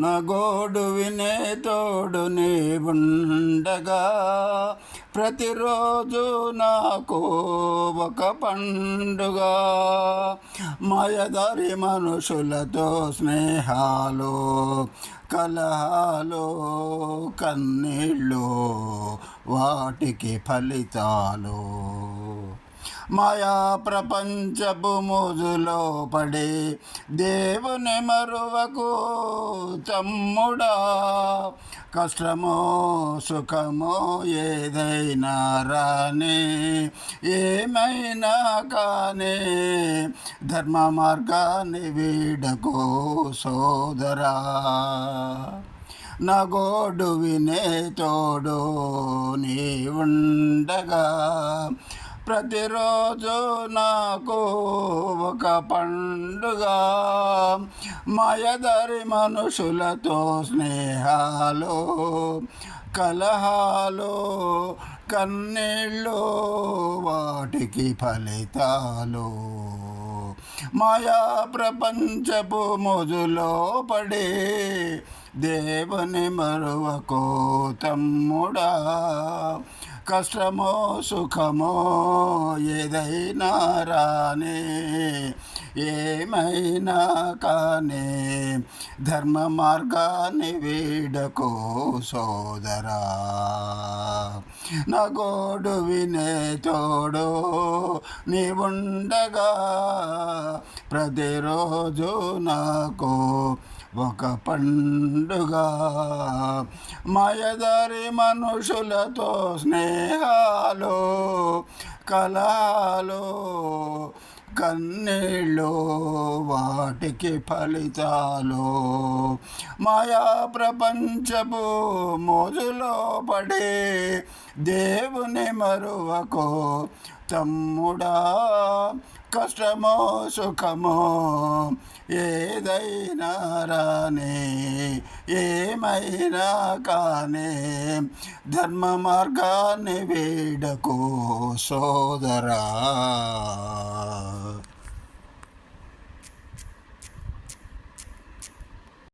నా గోడు వినే తోడు నీవుండగా ఉండగా ప్రతిరోజు నాకు ఒక పండుగ. మాయదారి మనుషులతో స్నేహాలు కలహాలు కన్నీళ్ళు వాటికి ఫలితాలు. మాయా ప్రపంచపు మోజులో పడే దేవుని మరువకు తమ్ముడా. కష్టమో సుఖమో ఏదైనా రానే ఏమైనా కానీ ధర్మ మార్గాన్ని వీడకు సోదరా. నా గోడు వినే తోడు నీ ఉండగా. ప్రతిరోజు నాకు ఒక పండుగ. మాయదారి మనుషులతో స్నేహాలు కలహాలు కన్నీళ్ళు వాటికి ఫలితాలు. మాయా ప్రపంచపు మొజులో పడే దేవుని మరువకో తమ్ముడా కష్టమో సుఖమో ఏదైనా రాని ఏమైనా కానీ ధర్మ మార్గాన్ని వీడకో సోదరా. నా గోడు వినే తోడు నీ ఉండగా ప్రతిరోజు నాకు ఒక పండుగ. మాయదారి మనుషులతో స్నేహాలు కళలు కన్నీళ్ళు వాటికి ఫలితాలు. మాయా ప్రపంచపు మోజులో పడే దేవుని మరువకు తమ్ముడా కష్టమో సుఖమో ఏదైనా రానే ఏమైనా కానీ ధర్మ మార్గాన్ని వేడకు సోదరా.